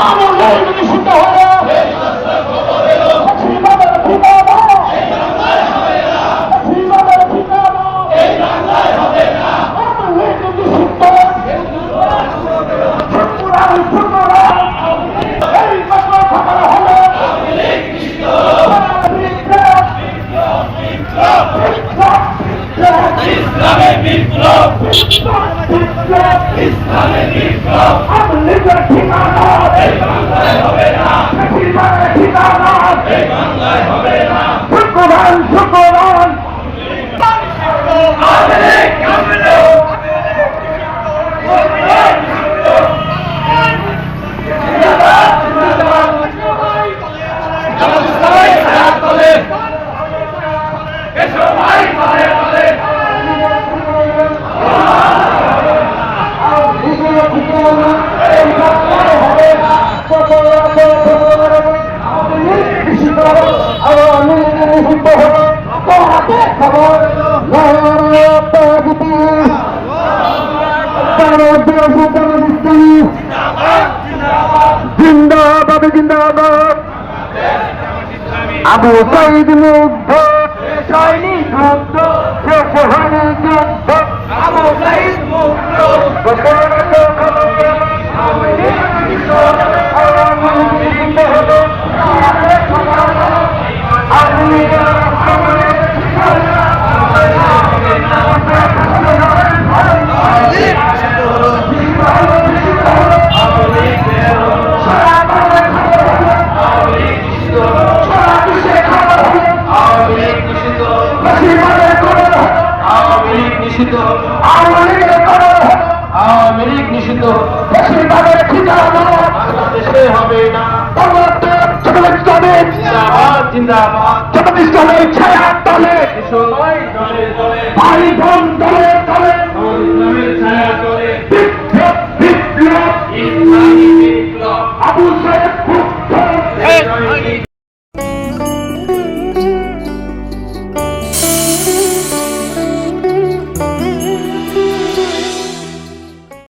আমলে নিষিদ্ধ হলো শ্রীমাদের ঠিকানা ঠিকানা বিপ্লব বিপ্লব বিপ্লব বিপ্লব ইসলামের বিপ্লব আমলে ঠিকানা এই বাংলায় হবে না শ্রীমাদের ঠিকানা এই বাংলায় হবে না শুক্রবার শুক্রবার আবু সাইদ মুগ্ধ সৈনিক মুগ্ধ আওয়ামী লীগ নিষিদ্ধ। আওয়ামী লীগ নিষিদ্ধ বাংলাদেশে হবে না। বিপ্লব বিপ্লব।